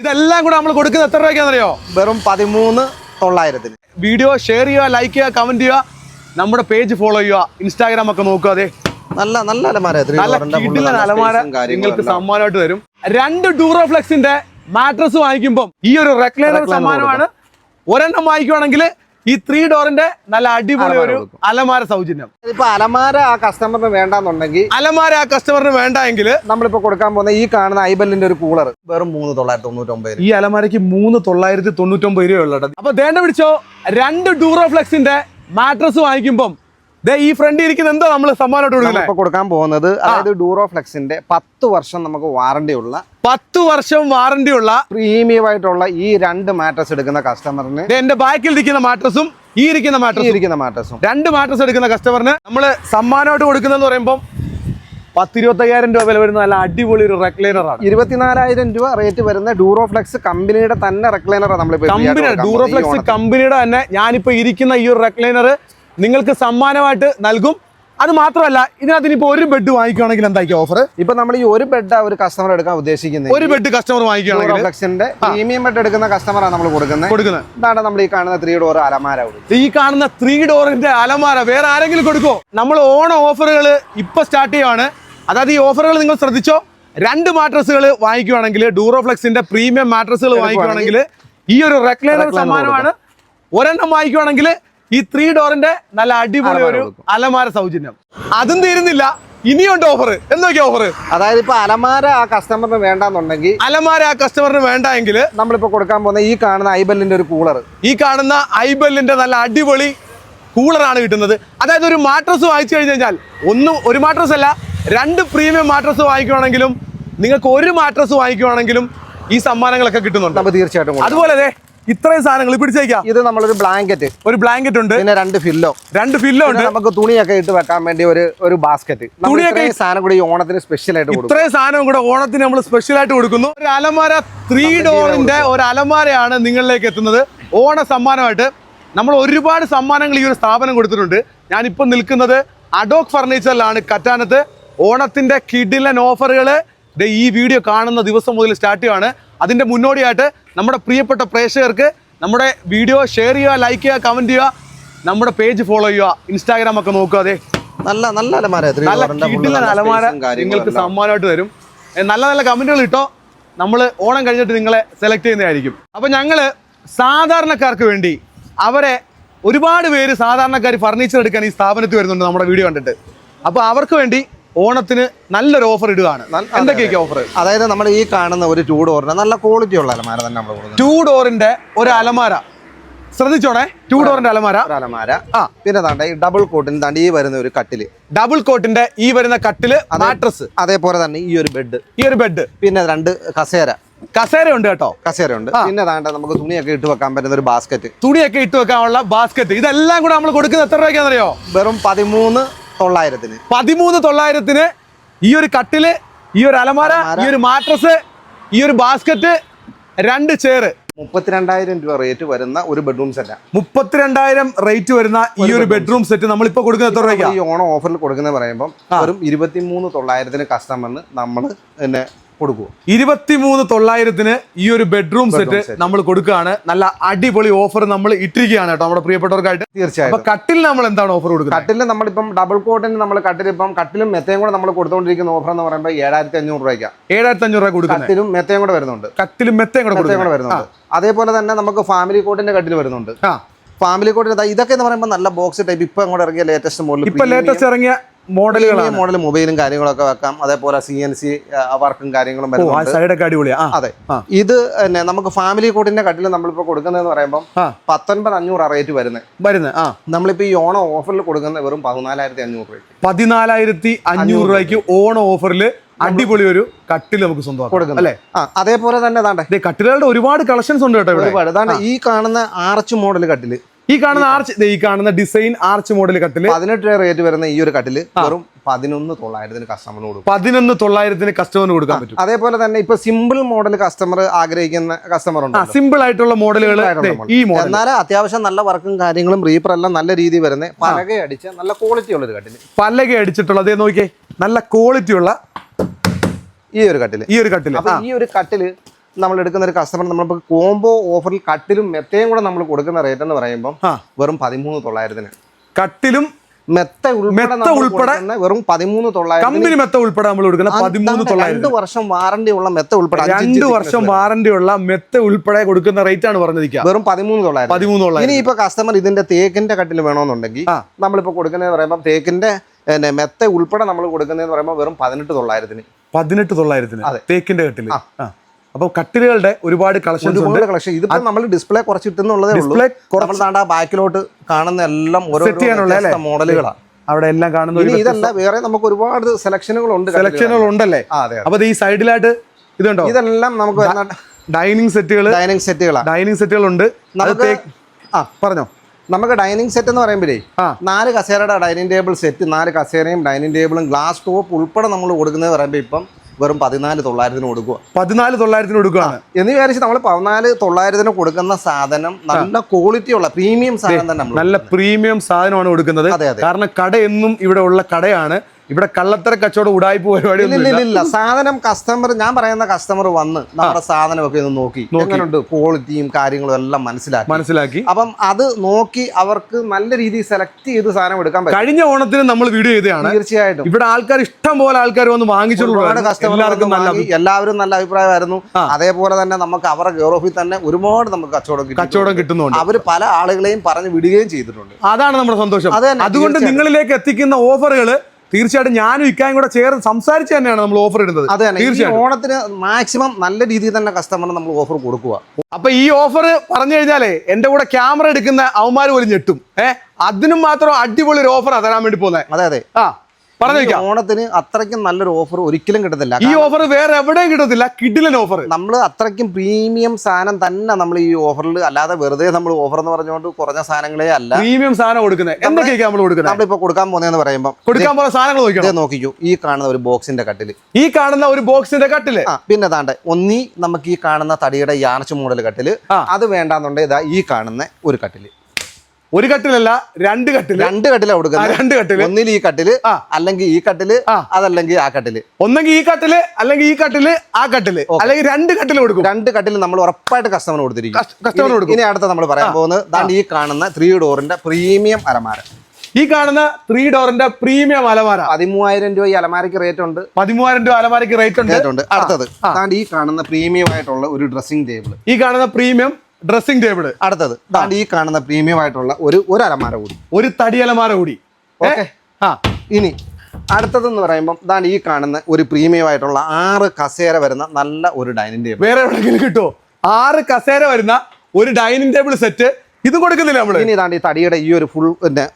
ഇതെല്ലാം കൂടെ നമ്മൾ കൊടുക്കുന്നത് എത്ര രൂപയ്ക്കാണെന്നറിയോ? വെറും പതിമൂന്ന് തൊള്ളായിരത്തിന്. വീഡിയോ ഷെയർ ചെയ്യുക ലൈക്ക് ചെയ്യുക കമന്റ് ചെയ്യുക നമ്മുടെ പേജ് ഫോളോ ചെയ്യുക ഇൻസ്റ്റാഗ്രാം ഒക്കെ നോക്കുക അതെ. നല്ല നല്ല അലമാര നല്ല കിടിലൻ അലമാര നിങ്ങൾക്ക് സമ്മാനമായിട്ട് തരും. രണ്ട് ഡൂറോ ഡൂറോഫ്ലെക്സിന്റെ മാട്രസ് വാങ്ങിക്കുമ്പോൾ ഈ ഒരു റെക്ലൈനർ സമ്മാനമാണ്. ഒരെണ്ണം വാങ്ങിക്കുവാണെങ്കിൽ ഈ ത്രീ ഡോറിന്റെ നല്ല അടിപൊളി ഒരു അലമാര സൗജന്യം. ഇപ്പൊ അലമാര ആ കസ്റ്റമറിന് വേണ്ടെന്നുണ്ടെങ്കിൽ അലമാര ആ കസ്റ്റമറിന് വേണ്ട എങ്കിൽ നമ്മളിപ്പോ കൊടുക്കാൻ പോകുന്ന ഈ കാണുന്ന ഐബലിന്റെ ഒരു കൂളർ വെറും മൂന്ന് തൊള്ളായിരത്തി തൊണ്ണൂറ്റൊമ്പത് ഈ അലമാരയ്ക്ക് മൂന്ന് തൊള്ളായിരത്തി തൊണ്ണൂറ്റൊമ്പത് രൂപ ഉള്ളത് അപ്പൊ ദേണ്ട പിടിച്ചോ രണ്ട് ഡൂറോ ഡൂറോഫ്ലെക്സിന്റെ മാട്രസ് വാങ്ങിക്കുമ്പം ഈ ഫ്രണ്ട് ഇരിക്കുന്ന എന്തോ നമ്മൾ സമ്മാനമായിട്ട് കൊടുക്കാൻ പോകുന്നത് അതായത് ഡൂറോ ഫ്ലെക്സിന്റെ പത്ത് വർഷം നമുക്ക് വാറണ്ടി ഉള്ള പത്ത് വർഷം വാറണ്ടി ഉള്ള പ്രീമിയം ആയിട്ടുള്ള ഈ രണ്ട് മാട്രസ് എടുക്കുന്ന കസ്റ്റമറിന് എന്റെ ബാക്കിൽ ഇരിക്കുന്ന മാട്രസും ഈ ഇരിക്കുന്ന മാട്രസ്. ഇരിക്കുന്ന മാട്രസും. രണ്ട് മാട്രസ് എടുക്കുന്ന കസ്റ്റമറിന് നമ്മൾ സമ്മാനമായിട്ട് കൊടുക്കുന്നതെന്ന് പറയുമ്പോൾ പത്തിരുപത്തയ്യായിരം രൂപ വില വരുന്ന നല്ല അടിപൊളി ഒരു റെക്ലൈനർ ആണ്. ഇരുപത്തിനാലായിരം രൂപ റേറ്റ് വരുന്ന ഡൂറോ ഫ്ലെക്സ് കമ്പനിയുടെ തന്നെ റെക്ലൈനറാണ് നമ്മൾ ഡൂറോ ഫ്ലെക്സ് കമ്പനി കൊടുക്കാൻ ഡൂറോഫ്ലെക്സ് കമ്പനിയുടെ തന്നെ ഞാനിപ്പോ ഇരിക്കുന്ന ഈ ഒരു റെക്ലൈനർ നിങ്ങൾക്ക് സമ്മാനമായിട്ട് നൽകും. അത് മാത്രമല്ല ഇതിനകത്ത് ഇനിയിപ്പോ ഒരു ബെഡ് വാങ്ങിക്കുകയാണെങ്കിൽ എന്തായിരിക്കും ഓഫർ ഇപ്പൊ നമ്മൾ ഈ ഒരു ബെഡ് ഒരു കസ്റ്റമർ എടുക്കാൻ ഉദ്ദേശിക്കുന്നത്? ഒരു ബെഡ് കസ്റ്റമർ വാങ്ങിക്കുകയാണെങ്കിൽ പ്രീമിയം ബെഡ് എടുക്കുന്ന കസ്റ്റമറാണ് നമ്മൾ കൊടുക്കുന്നത്. കൊടുക്കുന്നത്. ഇതാണ് നമ്മൾ ഈ കാണുന്ന ത്രീ ഡോർ അലമാര ഈ കാണുന്ന ത്രീ ഡോറിന്റെ അലമാര വേറെ ആരെങ്കിലും കൊടുക്കോ? നമ്മൾ ഓണ ഓഫറുകൾ ഇപ്പൊ സ്റ്റാർട്ട് ചെയ്യുവാണ്. അതായത് ഈ ഓഫറുകൾ നിങ്ങൾ ശ്രദ്ധിച്ചോ? രണ്ട് മാട്രസുകൾ വാങ്ങിക്കുവാണെങ്കിൽ ഡൂറോഫ്ലെക്സിന്റെ പ്രീമിയം മാട്രസുകൾ വാങ്ങിക്കുവാണെങ്കിൽ ഈ ഒരു റെക്ലൈനർ സമ്മാനമാണ്. ഒരെണ്ണം വാങ്ങിക്കുവാണെങ്കിൽ ഈ ത്രീ ഡോറിന്റെ നല്ല അടിപൊളി ഒരു അലമാര സൗജന്യം. അതും തീരുന്നില്ല. ഇനിയുണ്ട് ഓഫർ എന്തൊക്കെ ഓഫർ അതായത് ഇപ്പൊ അലമാര ആ കസ്റ്റമറിന് വേണ്ടെന്നുണ്ടെങ്കിൽ അലമാര ആ കസ്റ്റമറിന് വേണ്ട എങ്കിൽ നമ്മളിപ്പോ കൊടുക്കാൻ പോകുന്ന ഈ കാണുന്ന ഐബെല്ലിന്റെ ഒരു കൂളർ ഈ കാണുന്ന ഐബെല്ലിന്റെ നല്ല അടിപൊളി കൂളറാണ് കിട്ടുന്നത്. അതായത് ഒരു മാട്രസ് വാങ്ങിച്ചു കഴിഞ്ഞു കഴിഞ്ഞാൽ ഒന്നും ഒരു മാട്രസ് അല്ല രണ്ട് പ്രീമിയം മാട്രസ് വാങ്ങിക്കുവാണെങ്കിലും നിങ്ങൾക്ക് ഒരു മാട്രസ് വാങ്ങിക്കുവാണെങ്കിലും ഈ സമ്മാനങ്ങളൊക്കെ കിട്ടുന്നുണ്ട്. അപ്പൊ തീർച്ചയായിട്ടും അതുപോലെ അതെ ഇത്രയും സാധനങ്ങൾ പിടിച്ചേക്കാം. ഇത് നമ്മളൊരു ബ്ലാങ്കറ്റ് ഒരു ബ്ലാങ്കറ്റ് ഉണ്ട്. പിന്നെ രണ്ട് ഫില്ലോ രണ്ട് ഫില്ലോ ഉണ്ട്. നമുക്ക് തുണിയൊക്കെ ഇട്ട് വെക്കാൻ വേണ്ടി ഒരു ഒരു ബാസ്ക്കറ്റ് തുണിയൊക്കെ ഈ സാധനം കൂടി ഓണത്തിന് സ്പെഷ്യൽ ആയിട്ട് ഇത്രയും സാധനം കൂടെ ഓണത്തിന് നമ്മൾ സ്പെഷ്യൽ ആയിട്ട് കൊടുക്കുന്നു. ഒരു അലമാര ത്രീ ഡോറിന്റെ ഒരു അലമാരയാണ് നിങ്ങളിലേക്ക് എത്തുന്നത്. ഓണ സമ്മാനമായിട്ട് നമ്മൾ ഒരുപാട് സമ്മാനങ്ങൾ ഈ ഒരു സ്ഥാപനം കൊടുത്തിട്ടുണ്ട്. ഞാനിപ്പോൾ നിൽക്കുന്നത് അഡോക് ഫർണിച്ചറിലാണ് കറ്റാനത്ത്. ഓണത്തിന്റെ കിഡിലൻ ഓഫറുകൾ ഈ വീഡിയോ കാണുന്ന ദിവസം മുതൽ സ്റ്റാർട്ട് ചെയ്യുകയാണ് അതിന്റെ മുന്നോടിയായിട്ട് നമ്മുടെ പ്രിയപ്പെട്ട പ്രേക്ഷകർക്ക് നമ്മുടെ വീഡിയോ ഷെയർ ചെയ്യുക ലൈക്ക് ചെയ്യുക കമന്റ് ചെയ്യുക നമ്മുടെ പേജ് ഫോളോ ചെയ്യുക ഇൻസ്റ്റാഗ്രാം ഒക്കെ നോക്കുക അതെ. നല്ല നല്ല അലമാര നല്ല അലമാര നിങ്ങൾക്ക് സമ്മാനമായിട്ട് തരും. നല്ല നല്ല കമന്റുകൾ ഇട്ടോ. നമ്മൾ ഓണം കഴിഞ്ഞിട്ട് നിങ്ങളെ സെലക്ട് ചെയ്യുന്നതായിരിക്കും. അപ്പോൾ ഞങ്ങൾ സാധാരണക്കാർക്ക് വേണ്ടി അവരെ ഒരുപാട് പേര് സാധാരണക്കാർ ഫർണിച്ചർ എടുക്കാൻ ഈ സ്ഥാപനത്തിൽ വരുന്നുണ്ട് നമ്മുടെ വീഡിയോ കണ്ടിട്ട്. അപ്പോൾ അവർക്ക് വേണ്ടി ഓണത്തിന് നല്ലൊരു ഓഫർ ഇടുകയാണ്. എന്തൊക്കെയൊക്കെ ഓഫർ അതായത് നമ്മൾ ഈ കാണുന്ന ഒരു ടൂ ഡോറിന് നല്ല ക്വാളിറ്റി ഉള്ള അലമാര തന്നെ നമ്മൾ കൊടുക്കുന്നത്. ടൂ ഡോറിന്റെ ഒരു അലമാര. ശ്രദ്ധിച്ചോണേ? ടൂ ഡോറിന്റെ അലമാര. അലമാര. ആ. പിന്നെ താണ്ട ഈ ഡബിൾ കോട്ടിന് താണ്ട് ഈ വരുന്ന ഒരു കട്ടിൽ. ഡബിൾ കോട്ടിന്റെ ഈ വരുന്ന കട്ടിൽ മാട്രസ് അതേപോലെ തന്നെ ഈ ഒരു ബെഡ് ഈ ഒരു ബെഡ് പിന്നെ രണ്ട് കസേര. കസേര ഉണ്ട് കേട്ടോ. കസേര ഉണ്ട്. പിന്നെ താണ്ട നമുക്ക് തുണിയൊക്കെ ഇട്ട് വെക്കാൻ പറ്റുന്ന ഒരു ബാസ്ക്കറ്റ് തുണിയൊക്കെ ഇട്ട് വെക്കാനുള്ള ബാസ്ക്കറ്റ് ഇതെല്ലാം കൂടെ നമ്മൾ കൊടുക്കുന്നത് എത്ര രൂപയ്ക്കാണെന്നറിയോ? വെറും പതിമൂന്ന് തൊള്ളായിരത്തിന്. പതിമൂന്ന് തൊള്ളായിരത്തിന് ഈ ഒരു കട്ടിൽ ഈ ഒരു അലമാര. ഈ ഒരു മാട്രസ് ഈ ഒരു ബാസ്ക്കറ്റ് രണ്ട് ചെയർ മുപ്പത്തിരണ്ടായിരം രൂപ റേറ്റ് വരുന്ന ഒരു ബെഡ്റൂം സെറ്റാണ് മുപ്പത്തിരണ്ടായിരം റേറ്റ് വരുന്ന ഈ ഒരു ബെഡ്റൂം സെറ്റ് നമ്മളിപ്പോ കൊടുക്കുന്ന എത്ര രൂപ ഈ ഓണം ഓഫറിൽ കൊടുക്കുന്നത് പറയുമ്പോൾ വെറും ഇരുപത്തിമൂന്ന് തൊള്ളായിരത്തിന് കസ്റ്റമറിന് നമ്മൾ പിന്നെ കൊടുക്കുക ഇരുപത്തിമൂന്ന് തൊള്ളായിരത്തിന് ഈ ഒരു ബെഡ്റൂം സെറ്റ് നമ്മൾ കൊടുക്കുകയാണ്. നല്ല അടിപൊളി ഓഫർ നമ്മൾ ഇട്ടിരിക്കുകയാണ് കേട്ടോ നമ്മുടെ പ്രിയപ്പെട്ടവർക്കായിട്ട്. തീർച്ചയായും. കട്ടിൽ നമ്മൾ എന്താണ് ഓഫർ കൊടുക്കുന്നത്? കട്ടിൽ നമ്മളിപ്പം ഡബിൾ കോട്ടിന് നമ്മൾ കട്ടിലിപ്പം കട്ടിലും മെത്തയും കൂടെ നമ്മൾ കൊടുത്തുകൊണ്ടിരിക്കുന്ന ഓഫർ എന്ന് പറയുമ്പോൾ ഏഴായിരത്തി അഞ്ഞൂറ് രൂപയ്ക്ക്. ഏഴായിരത്തി അഞ്ഞൂറ് രൂപ കൊടുക്കും കട്ടിലും മെത്തയും കൂടെ വരുന്നുണ്ട്. കട്ടിലും മെത്തയും കൂടെ മെത്തയും കൂടെ വരുന്നുണ്ട്. അതേപോലെ തന്നെ നമുക്ക് ഫാമിലി കോട്ടിന്റെ കട്ടിൽ വരുന്നുണ്ട്. ഫാമിലി കോട്ടിന്റെ ഇതൊക്കെ എന്ന് പറയുമ്പോൾ നല്ല ബോക്സ് ടൈപ്പ് ഇപ്പൊ അങ്ങോട്ട് ഇറങ്ങിയ ലേറ്റസ്റ്റ് മോഡൽ ഇപ്പൊ ലേറ്റസ്റ്റ് ഇറങ്ങിയ മോഡലുകളാണ്. മോഡൽ മൊബൈലും കാര്യങ്ങളൊക്കെ വെക്കാം. അതേപോലെ സി എൻ സി വർക്കും കാര്യങ്ങളും സൈഡൊക്കെ അടിപൊളിയാണ് അതെ. ഇത് തന്നെ നമുക്ക് ഫാമിലി കോട്ടിന്റെ കട്ടിൽ നമ്മളിപ്പോ കൊടുക്കുന്നതെന്ന് പറയുമ്പോൾ പത്തൊൻപത് അഞ്ഞൂറ് റേറ്റ് വരുന്നത് വരുന്നത് ആ. നമ്മളിപ്പോ ഈ ഓണം ഓഫറിൽ കൊടുക്കുന്ന വെറും പതിനാലായിരത്തി അഞ്ഞൂറ് രൂപ പതിനാലായിരത്തി അഞ്ഞൂറ് രൂപയ്ക്ക് ഓണം ഓഫറിൽ അടിപൊളി ഒരു കട്ടിൽ നമുക്ക് സ്വന്തമാക്കാം അല്ലേ? അതേപോലെ തന്നെ കട്ടിലുകളുടെ ഒരുപാട് കളക്ഷൻസ് ഉണ്ട് കേട്ടോ ഒരുപാട്. ഈ കാണുന്ന ആർച്ച് മോഡൽ കട്ടിൽ. ഈ കാണുന്ന ആർച്ച് ഈ കാണുന്ന ഡിസൈൻ ആർച്ച് മോഡൽ കട്ടിൽ പതിനെട്ട് റേറ്റ് വരുന്ന ഈ ഒരു കട്ടിൽ വെറും പതിനൊന്ന് തൊള്ളായിരത്തിന് കസ്റ്റമറിന് കൊടുക്കും. പതിനൊന്ന് തൊള്ളായിരത്തിന് കസ്റ്റമറിന് കൊടുക്കാൻ പറ്റും. അതേപോലെ തന്നെ ഇപ്പൊ സിമ്പിൾ മോഡൽ കസ്റ്റമർ ആഗ്രഹിക്കുന്ന കസ്റ്റമർ ഉണ്ട് സിമ്പിൾ ആയിട്ടുള്ള മോഡലുകൾ ഈ മോഡൽ എന്നാൽ അത്യാവശ്യം നല്ല വർക്കും കാര്യങ്ങളും റീപ്പർ എല്ലാം നല്ല രീതിയിൽ വരുന്ന പലക അടിച്ച നല്ല ക്വാളിറ്റി ഉള്ള ഒരു കട്ടിൽ പലക അടിച്ചിട്ടുള്ള അതേ നോക്കിയേ നല്ല ക്വാളിറ്റി ഉള്ള ഈ ഒരു കട്ടിൽ ഈ ഒരു കട്ടിൽ ഈ ഒരു കട്ടിൽ നമ്മൾ എടുക്കുന്ന ഒരു കസ്റ്റമർ നമ്മളിപ്പോൾ കോംബോ ഓഫറിൽ കട്ടിലും മെത്തയും കൂടെ നമ്മൾ കൊടുക്കുന്ന റേറ്റ് എന്ന് പറയുമ്പോൾ വെറും പതിമൂന്ന് തൊള്ളായിരത്തിന്. കട്ടിലും മെത്ത ഉൾപ്പെടെ മെത്ത ഉൾപ്പെടെ വെറും പതിമൂന്ന് കമ്പനി മെത്ത ഉൾപ്പെടെ നമ്മൾ കൊടുക്കുന്ന പതിമൂന്ന് രണ്ട് തൊള്ളായിരം വർഷം വാറണ്ടി ഉള്ള മെത്ത ഉൾപ്പെടെ രണ്ട് വർഷം വാറണ്ടി ഉള്ള മെത്ത ഉൾപ്പെടെ കൊടുക്കുന്ന റേറ്റ് ആണ് പറഞ്ഞിരിക്കുക വെറും പതിമൂന്ന് തൊള്ളായിരം പതിമൂന്ന് തൊള്ളായിരം ഇനി ഇപ്പൊ കസ്റ്റമർ ഇതിന്റെ തേക്കിന്റെ കട്ടിൽ വേണമെന്നുണ്ടെങ്കിൽ. നമ്മളിപ്പോ കൊടുക്കുന്നത് പറയുമ്പോൾ തേക്കിന്റെ മെത്ത ഉൾപ്പെടെ നമ്മൾ കൊടുക്കുന്നതെന്ന് പറയുമ്പോൾ വെറും പതിനെട്ട് തൊള്ളായിരത്തിന്. പതിനെട്ട് തൊള്ളായിരത്തിന്. തേക്കിന്റെ കട്ടിൽ. ആ അപ്പൊ കട്ടിലുകളുടെ ഒരുപാട് കളക്ഷൻസ് ഉണ്ട്. കളക്ഷൻ ഇതിപ്പോൾ നമ്മൾ ഡിസ്പ്ലേ കുറച്ച് ഇട്ടുന്നുള്ളതേ ഉള്ളൂ. ഡിസ്പ്ലേ ബാക്കിലോട്ട് കാണുന്ന എല്ലാം ഓരോ ചെയ്യാനുള്ള മോഡലുകളാണ് അവിടെ എല്ലാം കാണുന്ന ഇതല്ല വേറെ നമുക്ക് ഒരുപാട് സെലക്ഷനുകളുണ്ട് അതെ. അപ്പൊ ഈ സൈഡിലായിട്ട് ഇതുണ്ടോ? ഇതെല്ലാം നമുക്ക് ഡൈനിങ് സെറ്റുകൾ ഡൈനിങ് സെറ്റുകളാണ് ഡൈനിങ് സെറ്റുകൾ ഉണ്ട് അത് നമുക്ക് ആ പറഞ്ഞോ. നമുക്ക് ഡൈനിങ് സെറ്റ് എന്ന് പറയുമ്പോഴേ. നാല് കസേരയുടെ ഡൈനിങ് ടേബിൾ സെറ്റ് നാല് കസേരയും ഡൈനിങ് ടേബിളും ഗ്ലാസ് ടോപ്പ് ഉൾപ്പെടെ നമ്മൾ കൊടുക്കുന്നത് പറയുമ്പോൾ ഇപ്പം വെറും പതിനാല് തൊള്ളായിരത്തിന് കൊടുക്കുക. പതിനാല് തൊള്ളായിരത്തിന് കൊടുക്കുകയാണ്. എന്ന് വിചാരിച്ച് നമ്മൾ പതിനാല് തൊള്ളായിരത്തിന് കൊടുക്കുന്ന സാധനം നല്ല ക്വാളിറ്റി ഉള്ള പ്രീമിയം സാധനം തന്നെ നമ്മൾ നല്ല പ്രീമിയം സാധനമാണ് കൊടുക്കുന്നത്. അതെ, അതെ. കാരണം കട എന്നും ഇവിടെ ഉള്ള കടയാണ്. ഇവിടെ കള്ളത്തര കച്ചവടം ഉടായ്പ പരിപാടി ഇല്ല. സാധനം കസ്റ്റമർ ഞാൻ പറയുന്ന കസ്റ്റമർ വന്ന് നമ്മുടെ സാധനമൊക്കെ ഒന്ന് നോക്കി. നോക്കിയിട്ടുണ്ട് ക്വാളിറ്റിയും കാര്യങ്ങളും എല്ലാം മനസ്സിലാക്കി. മനസ്സിലാക്കി. അപ്പം അത് നോക്കി അവർക്ക് നല്ല രീതിയിൽ സെലക്ട് ചെയ്ത് സാധനം എടുക്കാൻ പറ്റും. കഴിഞ്ഞ ഓണത്തിന് നമ്മൾ വീഡിയോ ചെയ്തതാണ്. തീർച്ചയായിട്ടും. ഇവിടെ ആൾക്കാർ ഇഷ്ടം പോലെ ആൾക്കാർ വന്ന് വാങ്ങിച്ചുള്ള കസ്റ്റമർക്കും എല്ലാവരും നല്ല അഭിപ്രായമായിരുന്നു. അതേപോലെ തന്നെ നമുക്ക് അവരുടെ ഗൗറോഫിൽ തന്നെ ഒരുപാട് നമുക്ക് കച്ചവടം കച്ചവടം കിട്ടുന്നുണ്ട്. അവർ പല ആളുകളെയും പറഞ്ഞു വിടുകയും ചെയ്തിട്ടുണ്ട്. അതാണ് നമ്മുടെ സന്തോഷം. അതുകൊണ്ട് നിങ്ങളിലേക്ക് എത്തിക്കുന്ന ഓഫറുകൾ തീർച്ചയായിട്ടും ഞാനും ഇക്കായും കൂടെ ചേർന്ന് സംസാരിച്ച് തന്നെയാണ് നമ്മൾ ഓഫർ ഇടുന്നത്. അതെ തീർച്ചയായും ഓണത്തിന് മാക്സിമം നല്ല രീതിയിൽ തന്നെ കസ്റ്റമറിന് നമ്മൾ ഓഫർ കൊടുക്കുക. അപ്പൊ ഈ ഓഫർ പറഞ്ഞു കഴിഞ്ഞാലേ എന്റെ കൂടെ ക്യാമറ എടുക്കുന്ന അവന്മാര് പോലും ഞെട്ടും. ഏഹ് അതിനും മാത്രം അടിപൊളി ഒരു ഓഫർ തരാൻ വേണ്ടി പോകുന്നത്. അതെ അതെ. ആ. ഓണത്തിന് അത്രയ്ക്കും നല്ലൊരു ഓഫർ ഒരിക്കലും കിട്ടത്തില്ല. ഈ ഓഫർ വേറെ എവിടെയും കിട്ടത്തില്ല കിഡിലൻ ഓഫർ നമ്മൾ അത്രയ്ക്കും പ്രീമിയം സാധനം തന്നെ നമ്മൾ ഈ ഓഫറിൽ അല്ലാതെ വെറുതെ നമ്മൾ ഓഫർ എന്ന് പറഞ്ഞുകൊണ്ട് കുറഞ്ഞ സാധനങ്ങളെ അല്ല. പ്രീമിയം സാധനം കൊടുക്കുന്നത് നമ്മൾ കൊടുക്കുന്നത് നമ്മളിപ്പോ കൊടുക്കാൻ പോകുന്നതെന്ന് പറയുമ്പോൾ കൊടുക്കാൻ പോകുന്ന സാധനങ്ങൾ നോക്കിക്കോ. ഈ കാണുന്ന ഒരു ബോക്സിന്റെ കട്ടിൽ. ഈ കാണുന്ന ഒരു ബോക്സിന്റെ കട്ടിൽ. പിന്നെ താണ്ട് ഒന്നീ നമുക്ക് ഈ കാണുന്ന തടിയുടെ യാർച്ച് മോഡൽ കട്ടിൽ. അത് വേണ്ടാന്നുണ്ടെങ്കിൽ ഇതാ ഈ കാണുന്ന ഒരു കട്ടിൽ. ഒരു കട്ടിലല്ല രണ്ട് കട്ടിൽ. രണ്ട് കട്ടില കൊടുക്കുന്നത്. രണ്ട് കട്ടിൽ. ഒന്നിൽ ഈ കട്ടിൽ. അല്ലെങ്കിൽ ഈ കട്ടിൽ. അതല്ലെങ്കിൽ ആ കട്ടിൽ. ഒന്നെങ്കിൽ ഈ കട്ടിൽ അല്ലെങ്കിൽ ഈ കട്ടിൽ ആ കട്ടിൽ. അല്ലെങ്കിൽ രണ്ട് കട്ടിൽ കൊടുക്കും. രണ്ട് കട്ടിൽ നമ്മൾ ഉറപ്പായിട്ട് കസ്റ്റമർ കൊടുത്തിരിക്കും. കസ്റ്റമർ കൊടുക്കും. ഇനി അടുത്ത നമ്മൾ പറയാൻ പോകുന്നത് ദാണ്ട് ഈ കാണുന്ന ത്രീ ഡോറിന്റെ പ്രീമിയം അലമാര. ഈ കാണുന്ന ത്രീ ഡോറിന്റെ പ്രീമിയം അലമാര. പതിമൂവായിരം രൂപ ഈ അലമാരയ്ക്ക് റേറ്റ് ഉണ്ട്. പതിമൂവായിരം രൂപ അലമാരയ്ക്ക് റേറ്റ് ഉണ്ട്. അടുത്തത്. ഈ കാണുന്ന പ്രീമിയം ആയിട്ടുള്ള ഒരു ഡ്രസ്സിംഗ് ടേബിൾ ഈ കാണുന്ന പ്രീമിയം ഡ്രസ്സിംഗ് ടേബിൾ അടുത്തത്. ഈ കാണുന്ന പ്രീമിയം ആയിട്ടുള്ള ഒരു ഒരു അലമാര കൂടി. ഒരു തടി അലമാര കൂടി? ഓക്കെ. ആ ഇനി അടുത്തതെന്ന് പറയുമ്പോൾ ഇതാണ് ഈ കാണുന്ന ഒരു പ്രീമിയം ആയിട്ടുള്ള ആറ് കസേര വരുന്ന നല്ല ഒരു ഡൈനിങ് ടേബിൾ വേറെ എവിടെയെങ്കിലും കിട്ടുമോ ആറ് കസേര വരുന്ന ഒരു ഡൈനിങ് ടേബിൾ സെറ്റ് ഇതും കൊടുക്കുന്നില്ല നമ്മൾ? ഇനി ഇതാണ്ട് ഈ തടിയുടെ ഈ ഒരു ഫുൾ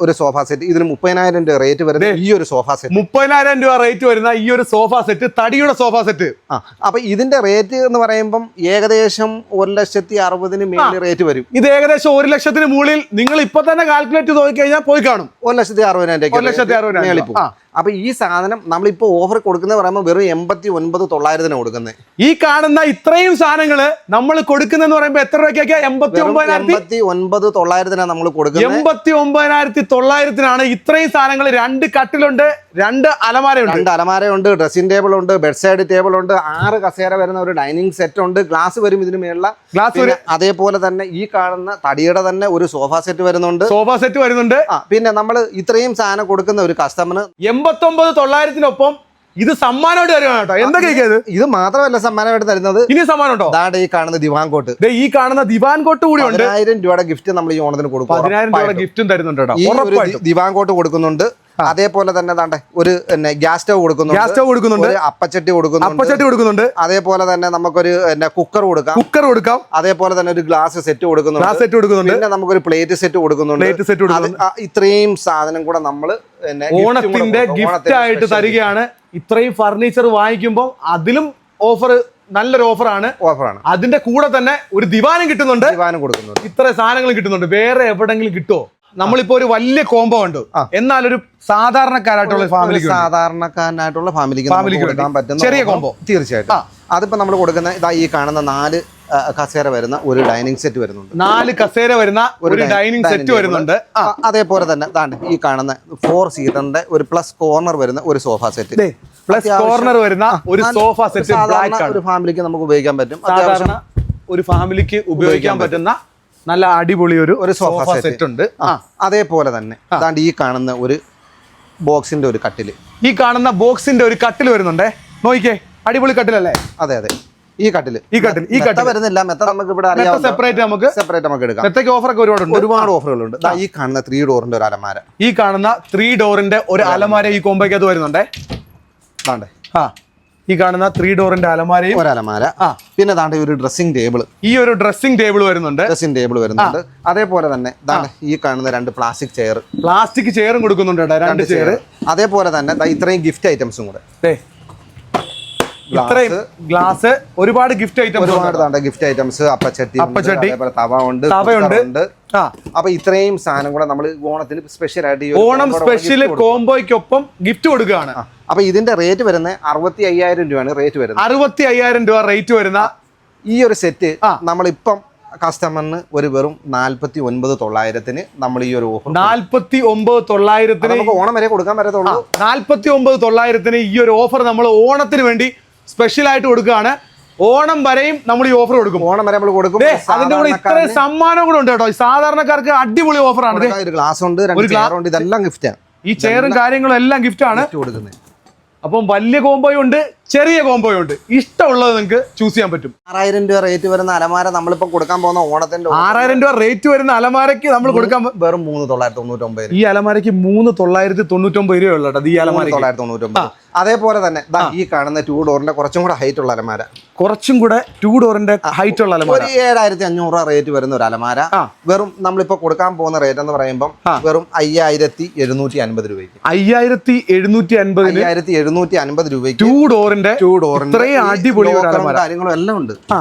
ഒരു സോഫ സെറ്റ് ഇതിന് മുപ്പതിനായിരം രൂപ റേറ്റ് വരുന്ന ഈ ഒരു സോഫ സെറ്റ് മുപ്പതിനായിരം രൂപ റേറ്റ് വരുന്ന ഈ ഒരു സോഫ സെറ്റ് തടിയുടെ സോഫ സെറ്റ് ആ അപ്പൊ ഇതിന്റെ റേറ്റ് എന്ന് പറയുമ്പം ഏകദേശം ഒരു ലക്ഷത്തി അറുപതിന് മേളിൽ റേറ്റ് വരും. ഇത് ഏകദേശം ഒരു ലക്ഷത്തിന് മുകളിൽ നിങ്ങൾ ഇപ്പൊ തന്നെ കാൽക്കുലേറ്റ് നോക്കി കഴിഞ്ഞാൽ പോയി കാണും. ഒരു ലക്ഷത്തി അറുപതിനായിരം ഒരു ലക്ഷത്തി അറുപതിനായിരം മേളിൽ രൂപ. പോകും ആ. അപ്പൊ ഈ സാധനം നമ്മളിപ്പോ ഓഫർ കൊടുക്കുന്നത് പറയുമ്പോൾ വെറും എൺപത്തി ഒൻപത് തൊള്ളായിരത്തിന് കൊടുക്കുന്നത് ഈ കാണുന്ന ഇത്രയും സാധനങ്ങൾ നമ്മൾ കൊടുക്കുന്നെന്ന് പറയുമ്പോൾ എത്ര രൂപയ്ക്കൊക്കെ എൺപത്തി ഒമ്പതിനായിരത്തി എൺപത്തി ഒൻപത് തൊള്ളായിരത്തിനാണ് നമ്മൾ കൊടുക്കുന്നത് എൺപത്തി ഒമ്പതിനായിരത്തി തൊള്ളായിരത്തിനാണ് ഇത്രയും സാധനങ്ങൾ രണ്ട് കട്ടിലുണ്ട് രണ്ട് അലമാരയുണ്ട്. രണ്ട് അലമാരയുണ്ട് ഡ്രസ്സിംഗ് ടേബിൾ ഉണ്ട് ബെഡ് സൈഡ് ടേബിൾ ഉണ്ട് ആറ് കസേര വരുന്ന ഒരു ഡൈനിങ് സെറ്റ് ഉണ്ട് ഗ്ലാസ് വരും ഇതിന് മേളില. ഗ്ലാസ് വരും അതേപോലെ തന്നെ ഈ കാണുന്ന തടിയുടെ തന്നെ ഒരു സോഫ സെറ്റ് വരുന്നുണ്ട്. സോഫ സെറ്റ് വരുന്നുണ്ട്. പിന്നെ നമ്മൾ ഇത്രയും സാധനം കൊടുക്കുന്ന ഒരു കസ്റ്റമർ ഒമ്പത് തൊള്ളായിരത്തിനൊപ്പം ഇത് സമ്മാനമായിട്ട് തരുവാണ് കേട്ടോ. എന്താ ഇത്? ഇത് മാത്രമല്ല സമ്മാനമായിട്ട് തരുന്നത്. ഇനി സമ്മാനം ഉണ്ടോ ദാണ്ട് ഈ കാണുന്ന ദിവാൻ കോട്ട്. ഈ കാണുന്ന ദിവാൻ കോട്ട് കൂടി ഉണ്ട്. പതിനായിരം രൂപയുടെ ഗിഫ്റ്റ് നമ്മൾ ഈ ഓണത്തിന് കൊടുക്കും. പതിനായിരം രൂപയുടെ ഗിഫ്റ്റും തരുന്നുണ്ട് കേട്ടോ. കോട്ട് കൊടുക്കുന്നുണ്ട്. അതേപോലെ തന്നെ താണ്ടെ ഒരു പിന്നെ ഗ്യാസ് സ്റ്റവ് കൊടുക്കുന്നു ഗ്യാസ് സ്റ്റവ് കൊടുക്കുന്നുണ്ട്. അപ്പച്ചട്ടി കൊടുക്കുന്നുണ്ട്. അപ്പച്ചട്ടി കൊടുക്കുന്നുണ്ട്. അതേപോലെ തന്നെ നമുക്കൊരു പിന്നെ കുക്കർ കൊടുക്കാം. കുക്കർ കൊടുക്കാം. അതേപോലെ തന്നെ ഒരു ഗ്ലാസ് സെറ്റ് കൊടുക്കുന്നുണ്ട്. ഗ്ലാസ് സെറ്റ് കൊടുക്കുന്നുണ്ട്. പിന്നെ നമുക്കൊരു പ്ലേറ്റ് സെറ്റ് കൊടുക്കുന്നുണ്ട്. പ്ലേറ്റ് സെറ്റ് കൊടുക്കുന്നു കൊടുക്കുന്നുണ്ട് ഇത്രയും സാധനം കൂടെ നമ്മൾ ഓണത്തിന്റെ ഗിഫ്റ്റ് ആയിട്ട് തരികയാണ്. ഇത്രയും ഫർണിച്ചർ വാങ്ങിക്കുമ്പോൾ അതിലും ഓഫർ നല്ലൊരു ഓഫറാണ് ഓഫറാണ് അതിന്റെ കൂടെ തന്നെ ഒരു ദിവാനും കിട്ടുന്നുണ്ട്. ദിവാനും കൊടുക്കുന്നുണ്ട്. ഇത്ര സാധനങ്ങളും കിട്ടുന്നുണ്ട്. വേറെ എവിടെങ്കിലും കിട്ടുമോ നമ്മളിപ്പോ ഒരു വലിയ കോമ്പോ ഉണ്ട് എന്നാൽ ഒരു സാധാരണക്കാരായിട്ടുള്ള ഫാമിലി. സാധാരണക്കാരനായിട്ടുള്ള ഫാമിലിക്ക് ഫാമിലിക്ക് കൊടുക്കാൻ. പറ്റുന്ന ചെറിയ കോമ്പോ തീർച്ചയായിട്ടും. അതിപ്പോ നമ്മൾ കൊടുക്കുന്ന ഇതാ ഈ കാണുന്ന നാല് കസേര വരുന്ന ഒരു ഡൈനിങ് സെറ്റ് വരുന്നുണ്ട്. നാല് കസേര വരുന്ന ഒരു ഡൈനിങ് സെറ്റ് വരുന്നുണ്ട്. അതേപോലെ തന്നെ താണ്ട് ഈ കാണുന്ന ഫോർ സീറ്ററിന്റെ ഒരു പ്ലസ് കോർണർ വരുന്ന ഒരു സോഫ സെറ്റ് പ്ലസ് കോർണർ വരുന്ന ഒരു സോഫ സെറ്റ് സാധാരണ ഒരു ഫാമിലിക്ക് നമുക്ക് ഉപയോഗിക്കാൻ പറ്റും. സാധാരണ ഒരു ഫാമിലിക്ക് ഉപയോഗിക്കാൻ പറ്റുന്ന നല്ല അടിപൊളി ഒരു ഒരു സോഫ സോഫ സെറ്റ് ഉണ്ട്. അതേപോലെ തന്നെ അതാണ്ട് ഈ കാണുന്ന ഒരു ബോക്സിന്റെ ഒരു കട്ടിൽ. ഈ കാണുന്ന ബോക്സിന്റെ ഒരു കട്ടിൽ വരുന്നുണ്ടേ. നോക്കിക്കേ അടിപൊളി കട്ടിലല്ലേ? അതെ അതെ. ഈ കട്ടിൽ. ഈ കട്ടിൽ ഈ കട്ടിൽ വരുന്നില്ല. മെത്ത നമുക്ക് ഇവിടെ അറിയാം സെപ്പറേറ്റ് നമുക്ക് സെപ്പറേറ്റ് നമുക്ക് എടുക്കാം. മെത്തയ്ക്ക് ഓഫറൊക്കെ ഒരുപാടുണ്ട്. ഒരുപാട് ഓഫറുകളുണ്ട് ഈ കാണുന്ന ത്രീ ഡോറിന്റെ ഒരു അലമാര. ഈ കാണുന്ന ത്രീ ഡോറിന്റെ ഒരു അലമാര ഈ കോമ്പയ്ക്കകത്ത് വരുന്നുണ്ടേ? ദാണ്ടേ ആ. ഈ കാണുന്ന ത്രീ ഡോറിന്റെ അലമാരയും ഒരു അലമാര. ആ. പിന്നെ ദാണ്ടെ ഒരു ഡ്രസ്സിംഗ് ടേബിൾ ഈ ഒരു ഡ്രസ്സിംഗ് ടേബിൾ വരുന്നുണ്ട്. ഡ്രസ്സിംഗ് ടേബിൾ വരുന്നുണ്ട്. അതേപോലെ തന്നെ ദാണ്ടെ ഈ കാണുന്ന രണ്ട് പ്ലാസ്റ്റിക് ചെയർ പ്ലാസ്റ്റിക് ചെയറും കൊടുക്കുന്നുണ്ട് രണ്ട് ചെയർ അതേപോലെ തന്നെ ഇത്രയും ഗിഫ്റ്റ് ഐറ്റംസും കൂടെ. ഇത്രയും ഗ്ലാസ്. ഒരുപാട് ഗിഫ്റ്റ് ഐറ്റംസ് ഒരുപാട് ഗിഫ്റ്റ് ഐറ്റംസ് അപ്പച്ചട്ടി അപ്പച്ചട്ടി, തവ ഉണ്ട് തവയുണ്ട്. അപ്പൊ ഇത്രയും സാധനം കൂടെ നമ്മൾ ഓണത്തിന് സ്പെഷ്യൽ ആയിട്ട് ഓണം സ്പെഷ്യൽ കോംബോയ്ക്കൊപ്പം ഗിഫ്റ്റ് കൊടുക്കുകയാണ്. അപ്പൊ ഇതിന്റെ റേറ്റ് വരുന്ന അറുപത്തി അയ്യായിരം രൂപയാണ് റേറ്റ് വരുന്നത്. അറുപത്തി അയ്യായിരം രൂപ റേറ്റ് വരുന്ന ഈ ഒരു സെറ്റ്. നമ്മളിപ്പം കസ്റ്റമറിന് ഒരു വെറും നാല്പത്തി ഒൻപത് തൊള്ളായിരത്തിന് നമ്മൾ ഈ ഒരു ഓഫർ നാല്പത്തി ഒമ്പത് തൊള്ളായിരത്തിന് ഓണം വരെ കൊടുക്കാൻ പറ്റത്തുള്ളൂ. നാല്പത്തി ഒമ്പത് തൊള്ളായിരത്തിന് ഈ ഒരു ഓഫർ നമ്മൾ ഓണത്തിന് വേണ്ടി സ്പെഷ്യൽ ആയിട്ട് കൊടുക്കുകയാണ്. ഓണം വരെയും നമ്മൾ ഈ ഓഫർ കൊടുക്കും. ഓണം വരെ നമ്മൾ കൊടുക്കും. അതിന്റെ കൂടെ ഇത്രയും സമ്മാനം കൂടെ ഉണ്ട് കേട്ടോ. സാധാരണക്കാർക്ക് അടിപൊളി ഓഫറാണ് ഒരു ഗ്ലാസ് ഉണ്ട് ഒരു ഗ്ലാസ് ഉണ്ട് ഇതെല്ലാം ഗിഫ്റ്റാണ് ഈ ചെയറും കാര്യങ്ങളും എല്ലാം ഗിഫ്റ്റ് ആണ്. കൊടുക്കുന്നത്. അപ്പം വലിയ കോംബോയും ഉണ്ട്. ചെറിയ കോമ്പോ ഉണ്ട്. ഇഷ്ടമുള്ളത് നിങ്ങൾക്ക് ചൂസ് ചെയ്യാൻ പറ്റും. ആറായിരം രൂപ റേറ്റ് വരുന്ന അലമാര നമ്മളിപ്പോ കൊടുക്കാൻ പോകുന്ന ഓണത്തിന്റെ ആറായിരം രൂപ റേറ്റ് വരുന്ന അലമാരയ്ക്ക് നമ്മൾ കൊടുക്കാൻ വെറും മൂന്ന് തൊള്ളായിരത്തി തൊണ്ണൂറ്റൊമ്പത് ഈ അലമാരയ്ക്ക് മൂന്ന് തൊള്ളായിരത്തി തൊണ്ണൂറ്റൊമ്പത് രൂപ ഉള്ളത് ഈ അലമാര തൊള്ളായിരത്തി തൊണ്ണൂറ്റൊമ്പത് അതേപോലെ തന്നെ ഈ കാണുന്ന ടൂ ഡോറിന്റെ കുറച്ചും കൂടെ ഹൈറ്റ് ഉള്ള അലമാര. കുറച്ചും കൂടെ ടൂ ഡോറിന്റെ ഹൈറ്റ് ഉള്ള അലമാര. ഒരു ഏഴായിരത്തി അഞ്ഞൂറ് രൂപ റേറ്റ് വരുന്ന ഒരു അലമാര. വെറും നമ്മളിപ്പോ കൊടുക്കാൻ പോകുന്ന റേറ്റ് എന്ന് പറയുമ്പോൾ വെറും അയ്യായിരത്തി എഴുന്നൂറ്റി അൻപത് രൂപയ്ക്ക്. അയ്യായിരത്തി എഴുന്നൂറ്റി അൻപത് അയ്യായിരത്തി എഴുന്നൂറ്റി അൻപത് രൂപയ്ക്ക്. ടൂ ഡോറിന്റെ ടൂ ഡോറിന്റെ ഇത്രയും അടിപൊളി. കാര്യങ്ങളും എല്ലാം ഉണ്ട് ആ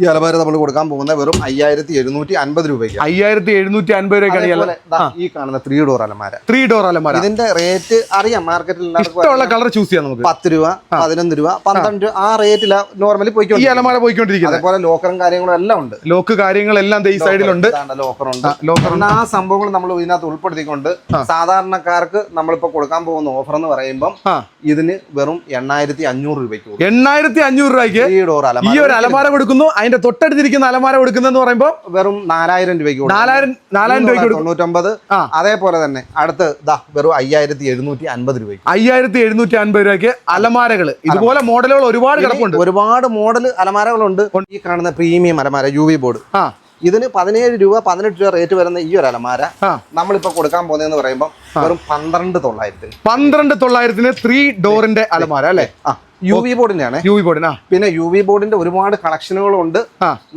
ഈ അലമാര നമ്മൾ കൊടുക്കാൻ പോകുന്നത് വെറും അയ്യായിരത്തി എഴുന്നൂറ്റി അൻപത് രൂപയ്ക്ക് അയ്യായിരത്തി എഴുന്നൂറ്റി അൻപത് രൂപയ്ക്കാണ് ഈ കാണുന്ന ത്രീ ഡോർ അലമാര. ത്രീ ഡോർ അലമാര. ഇതിന്റെ റേറ്റ് അറിയാം മാർക്കറ്റിൽ ഇഷ്ടമുള്ള കളർ ചൂസ് ചെയ്യാം നമുക്ക്. പത്ത് രൂപ പതിനൊന്ന് രൂപ പന്ത്രണ്ട് രൂപ ആ റേറ്റില നോർമലി ഈ പോയിക്കൊണ്ട് അലമാര പോയിക്കൊണ്ടിരിക്കുന്നത്. അതുപോലെ ലോക്കറും കാര്യങ്ങളും എല്ലാം ഉണ്ട്. ലോക്ക് കാര്യങ്ങളെല്ലാം ഈ സൈഡിലുണ്ട് ലോക്കറുണ്ട് ലോക്കർ ആ സംഭവങ്ങൾ നമ്മൾ ഇതിനകത്ത് ഉൾപ്പെടുത്തിക്കൊണ്ട് സാധാരണക്കാർക്ക് നമ്മളിപ്പോ കൊടുക്കാൻ പോകുന്ന ഓഫർ എന്ന് പറയുമ്പോൾ ഇതിന് വെറും എണ്ണായിരത്തി അഞ്ഞൂറ് രൂപയ്ക്ക്. എണ്ണായിരത്തി അഞ്ഞൂറ് രൂപയ്ക്ക് ഈ ഡോർ ഈ അലമാര ഒരു അലമാര കൊടുക്കുന്നു. അതിന്റെ തൊട്ടടുത്തിരിക്കുന്ന അലമാര കൊടുക്കുന്ന പറയുമ്പോൾ വെറും നാലായിരം രൂപയ്ക്ക്. നാലായിരം നാലായിരം രൂപയ്ക്ക് തൊണ്ണൂറ്റൊമ്പത്. അതേപോലെ തന്നെ അടുത്ത് ദാ വെറും അയ്യായിരത്തി എഴുന്നൂറ്റി അൻപത് രൂപയ്ക്ക്. അയ്യായിരത്തി എഴുന്നൂറ്റി അൻപത് രൂപയ്ക്ക് അലമാരകൾ ഇതുപോലെ മോഡലുകൾ ഒരുപാട് കിടപ്പുണ്ട്. ഒരുപാട് മോഡൽ അലമാരകളുണ്ട്. ഈ കാണുന്ന പ്രീമിയം അലമാര യു വി ബോർഡ്. ആ. ഇതിന് പതിനേഴ് രൂപ പതിനെട്ട് രൂപ റേറ്റ് വരുന്ന ഈ ഒരു അലമാര നമ്മളിപ്പോ കൊടുക്കാൻ പോകുന്നതെന്ന് പറയുമ്പോൾ വെറും പന്ത്രണ്ട് തൊള്ളായിരത്തി പന്ത്രണ്ട് തൊള്ളായിരത്തിന് ത്രീ ഡോറിന്റെ അലമാര അല്ലേ? ആ. യു വി ബോർഡിന്റെയാണ് യു വി ബോർഡിനാ പിന്നെ യു വി ബോർഡിന്റെ ഒരുപാട് കളക്ഷനുകളുണ്ട്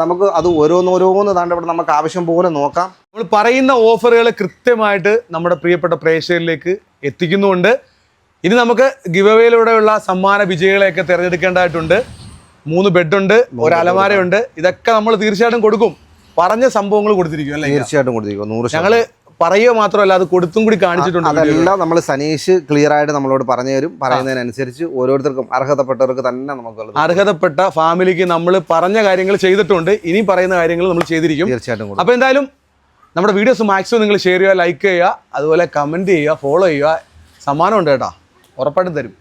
നമുക്ക് അത് ഓരോന്നോരോന്ന് താണ്ട് ഇവിടെ നമുക്ക് ആവശ്യം പോലെ നോക്കാം. നമ്മൾ പറയുന്ന ഓഫറുകൾ കൃത്യമായിട്ട് നമ്മുടെ പ്രിയപ്പെട്ട പ്രേക്ഷകരിലേക്ക് എത്തിക്കുന്നുണ്ട്. ഇനി നമുക്ക് ഗിവവേയിലൂടെയുള്ള സമ്മാന വിജയികളെയൊക്കെ തിരഞ്ഞെടുക്കേണ്ടതായിട്ടുണ്ട്. മൂന്ന് ബെഡുണ്ട് ഒരു അലമാരയുണ്ട്. ഇതൊക്കെ നമ്മൾ തീർച്ചയായിട്ടും കൊടുക്കും. പറഞ്ഞ സംഭവങ്ങൾ കൊടുത്തിരിക്കും അല്ലേ? തീർച്ചയായിട്ടും കൊടുത്തിരിക്കും. നൂറ് ഞങ്ങൾ പറയുക മാത്രമല്ല അത് കൊടുത്തും കൂടി കാണിച്ചിട്ടുണ്ട് അതെല്ലാം നമ്മൾ സനീഷ് ക്ലിയർ ആയിട്ട് നമ്മളോട് പറഞ്ഞു തരും പറയുന്നതിനനുസരിച്ച് ഓരോരുത്തർക്കും അർഹതപ്പെട്ടവർക്ക് തന്നെ നമുക്ക് അർഹതപ്പെട്ട ഫാമിലിക്ക് നമ്മൾ പറഞ്ഞ കാര്യങ്ങൾ ചെയ്തിട്ടുണ്ട്. ഇനി പറയുന്ന കാര്യങ്ങൾ നമ്മൾ ചെയ്തിരിക്കും. തീർച്ചയായിട്ടും അപ്പൊ അപ്പോൾ എന്തായാലും നമ്മുടെ വീഡിയോസ് മാക്സിമം നിങ്ങൾ ഷെയർ ചെയ്യുക ലൈക്ക് ചെയ്യുക അതുപോലെ കമന്റ് ചെയ്യുക ഫോളോ ചെയ്യുക. സമ്മാനം ഉണ്ട് കേട്ടോ. ഉറപ്പായിട്ടും തരും.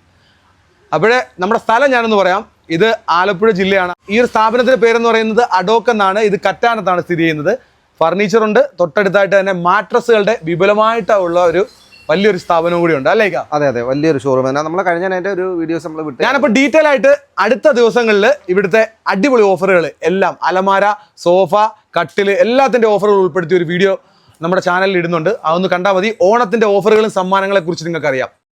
അപ്പോഴേ നമ്മുടെ സ്ഥലം ഞാനൊന്ന് പറയാം. ഇത് ആലപ്പുഴ ജില്ലയാണ്. ഈ ഒരു സ്ഥാപനത്തിന്റെ പേരെന്ന് പറയുന്നത് അഡോക്ക് എന്നാണ്. ഇത് കറ്റാനത്താണ് സ്ഥിതി ചെയ്യുന്നത്. ഫർണിച്ചർ ഉണ്ട്. തൊട്ടടുത്തായിട്ട് തന്നെ മാട്രസുകളുടെ വിപുലമായിട്ടുള്ള ഒരു വലിയൊരു സ്ഥാപനം ഉണ്ട്. അല്ലേ അതെ അതെ. വലിയൊരു ഷോറൂം തന്നെ നമ്മൾ കഴിഞ്ഞ അതിന്റെ ഒരു വീഡിയോസ് നമ്മൾ വിട്ടു ഞാനപ്പോൾ ഡീറ്റെയിൽ ആയിട്ട് അടുത്ത ദിവസങ്ങളിൽ ഇവിടുത്തെ അടിപൊളി ഓഫറുകൾ എല്ലാം അലമാര സോഫ കട്ടിൽ എല്ലാത്തിന്റെ ഓഫറുകൾ ഉൾപ്പെടുത്തിയ ഒരു വീഡിയോ നമ്മുടെ ചാനലിൽ ഇടുന്നുണ്ട്. അതൊന്ന് കണ്ടാൽ മതി. ഓണത്തിന്റെ ഓഫറുകളും സമ്മാനങ്ങളെ കുറിച്ച് നിങ്ങൾക്ക് അറിയാം